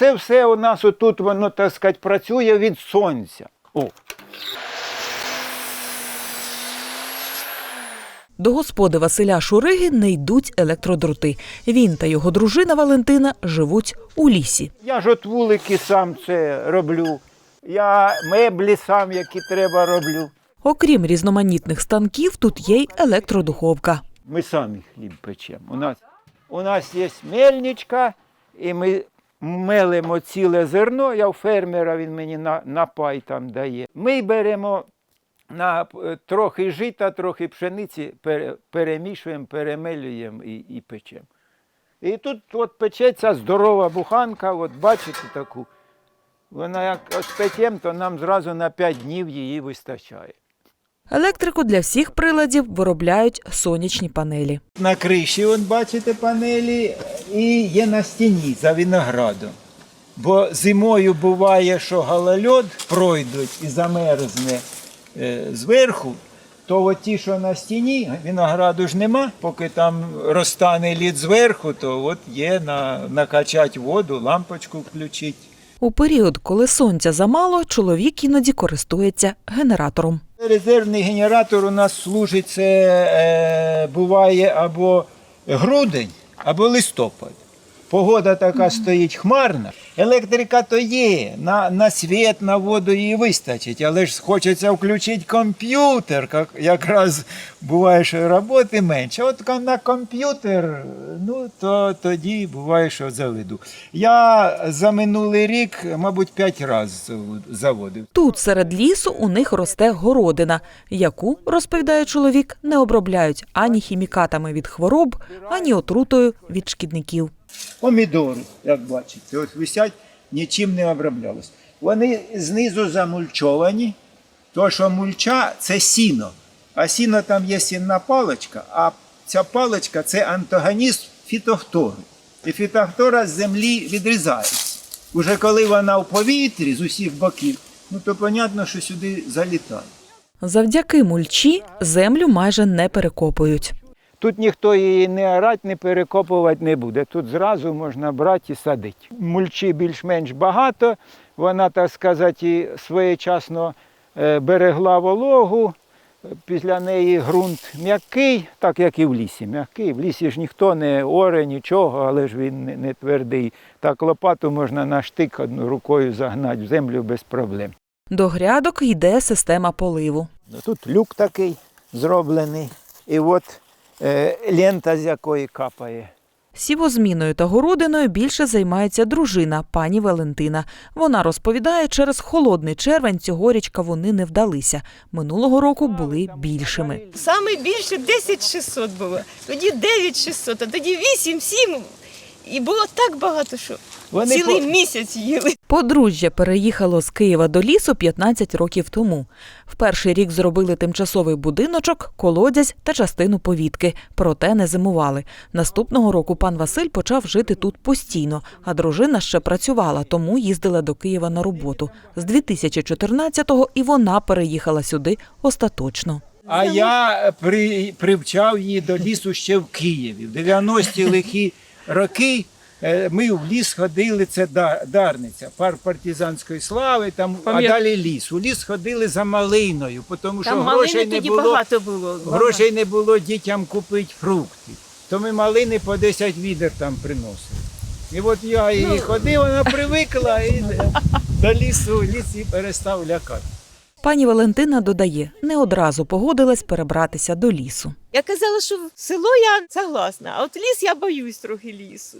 це все у нас отут воно, так сказати, працює від сонця. О, До господи Василя Шуриги не йдуть електродроти. Він та його дружина Валентина живуть у лісі. я ж от вулики сам це роблю. Я меблі сам, які треба, роблю. Окрім різноманітних станків, тут є й електродуховка. Ми самі хліб печемо. У нас, у нас є мельничка, і ми мелимо ціле зерно. Я у фермера він мені на, на пай там дає. Ми беремо на е, трохи жита, трохи пшениці, перемішуємо, перемелюємо і, і печемо. І тут от печеться здорова буханка, от бачите таку. Вона як от печем, то нам зразу на 5 днів її вистачає. Електрику для всіх приладів виробляють сонячні панелі. На криші, от бачите, панелі, і є на стіні за виноградом. Бо зимою буває, що галальод пройдуть і замерзне е, зверху, то от ті, що на стіні, винограду ж нема, поки там розтане лід зверху, то от є на, накачати воду, лампочку включити. У період, коли сонця замало, чоловік іноді користується генератором. Резервний генератор у нас служить, це е, буває або грудень, або листопад. Погода така стоїть хмарна. Електрика то є, на, на світ, на воду її вистачить, але ж хочеться включити комп'ютер. як- Якраз буває, що роботи менше. От на комп'ютер, ну то тоді буває, що заведу. Я за минулий рік, мабуть, п'ять разів заводив. Тут серед лісу у них росте городина, яку, розповідає чоловік, не обробляють ані хімікатами від хвороб, ані отрутою від шкідників. Помідори, як бачите, ось висять, нічим не оброблялось. Вони знизу замульчовані, то що мульча це сіно. А сіно там є сінна паличка, а ця паличка це антагоніст фітофтори. І фітофтора з землі відрізається. Уже коли вона в повітрі з усіх боків, ну то понятно, що сюди залітає. Завдяки мульчі землю майже не перекопують. Тут ніхто її не орать, не перекопувати не буде. Тут зразу можна брати і садити. Мульчі більш-менш багато, вона, так сказати, своєчасно е, берегла вологу. Після неї ґрунт м'який, так як і в лісі. М'який. В лісі ж ніхто не оре, нічого, але ж він не, твердий. Так лопату можна на штик одну рукою загнати в землю без проблем. До грядок йде система поливу. Тут люк такий зроблений, і от лента, з якої капає. Сівозміною та городиною більше займається дружина пані Валентина. Вона розповідає, через холодний червень цьогоріч кавуни не вдалися. Минулого року були більшими. Саме більше 10 600 було, тоді 9 600, а тоді 8 7. І було так багато, що Вони цілий по- місяць їли. Подружжя переїхало з Києва до лісу 15 років тому. В перший рік зробили тимчасовий будиночок, колодязь та частину повітки, проте не зимували. Наступного року пан Василь почав жити тут постійно, а дружина ще працювала, тому їздила до Києва на роботу. З 2014-го і вона переїхала сюди остаточно. А я при, привчав її до лісу ще в Києві. В 90-ті лихі роки е, ми в ліс ходили, це Да- Дарниця, парк партизанської слави, там, а далі ліс. У ліс ходили за малиною, тому що Там грошей не було. було. Грошей не було дітям купити фрукти. То ми малини по 10 відер там приносили. І от я її ходив, вона привикла і до лісу, ліс і перестав лякати. Пані Валентина додає, не одразу погодилась перебратися до лісу. Я казала, що в село я согласна, а от ліс я боюсь трохи лісу.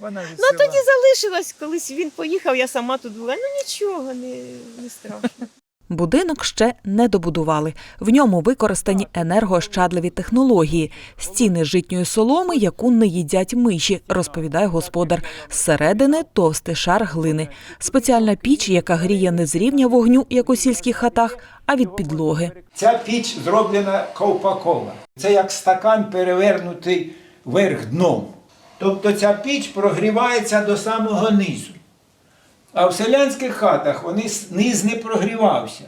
Вона ж Ну а села. тоді залишилась, колись він поїхав, я сама тут була. Ну нічого, не, не страшно. Будинок ще не добудували. В ньому використані енергоощадливі технології, стіни житньої соломи, яку не їдять миші, розповідає господар. Зсередини товстий шар глини, спеціальна піч, яка гріє не з рівня вогню, як у сільських хатах, а від підлоги. Ця піч зроблена ковпакова. Це як стакан перевернутий вверх дном. Тобто ця піч прогрівається до самого низу. А в селянських хатах вони низ не прогрівався.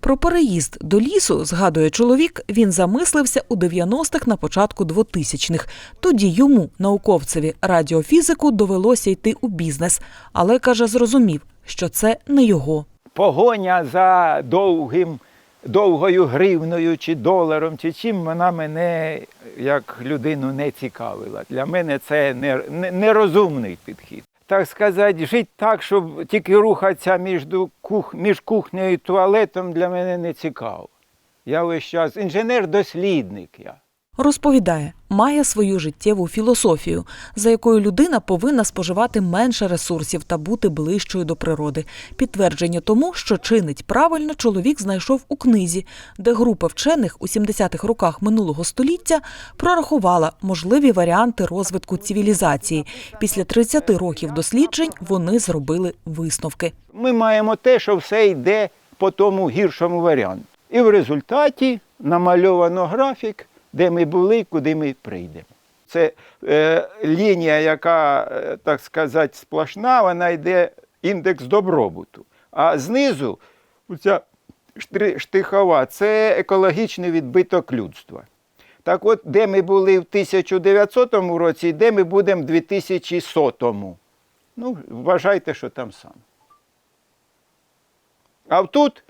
Про переїзд до лісу, згадує чоловік, він замислився у 90-х на початку 2000-х. Тоді йому, науковцеві радіофізику, довелося йти у бізнес, але каже, зрозумів, що це не його. Погоня за довгим, довгою гривною чи доларом, чи чим вона мене як людину не цікавила. Для мене це не, не- нерозумний підхід. Так сказати, жити так, щоб тільки рухатися між, кух, між кухнею і туалетом для мене не цікаво. Я весь час інженер-дослідник я. Розповідає, має свою життєву філософію, за якою людина повинна споживати менше ресурсів та бути ближчою до природи. Підтвердження тому, що чинить правильно, чоловік знайшов у книзі, де група вчених у 70-х роках минулого століття прорахувала можливі варіанти розвитку цивілізації. Після 30 років досліджень вони зробили висновки. Ми маємо те, що все йде по тому гіршому варіанту. І в результаті намальовано графік, де ми були, куди ми прийдемо. Це е, лінія, яка, е, так сказати, сплошна, вона йде індекс добробуту. А знизу ця штихова це екологічний відбиток людства. Так от, де ми були в 1900 році, і де ми будемо в 2100. Ну, вважайте, що там саме. А тут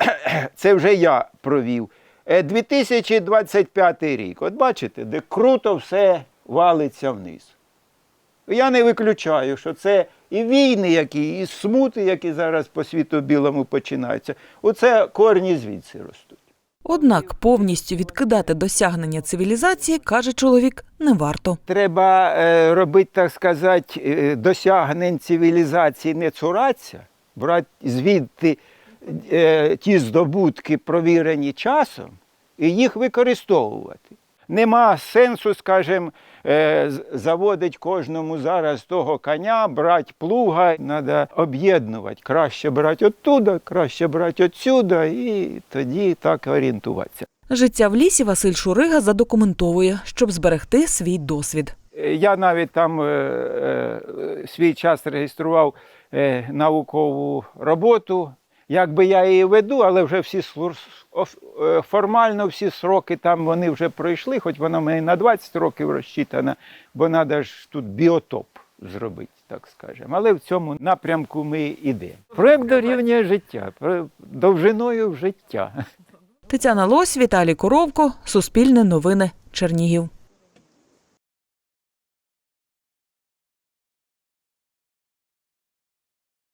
це вже я провів. Е, 2025 рік. От бачите, де круто все валиться вниз. Я не виключаю, що це і війни, які, і смути, які зараз по світу білому починаються. Оце корні звідси ростуть. Однак повністю відкидати досягнення цивілізації, каже чоловік, не варто. Треба е, робити, так сказати, е, досягнень цивілізації не цуратися, брати звідти е, ті здобутки, провірені часом, і їх використовувати. Нема сенсу, скажімо, е, заводить кожному зараз того коня, брати плуга, треба об'єднувати. Краще брати оттуда, краще брати отсюда, і тоді так орієнтуватися. Життя в лісі Василь Шурига задокументовує, щоб зберегти свій досвід. Е, Я навіть там е, е, свій час реєстрував е, наукову роботу. Якби я її веду, але вже всі е, формально всі сроки там вони вже пройшли, хоч вона в мене на 20 років розчитана, бо треба ж тут біотоп зробити, так скажемо. Але в цьому напрямку ми йдемо. Проект дорівнює життя, довжиною в життя. Тетяна Лось, Віталій Коровко, Суспільне новини, Чернігів.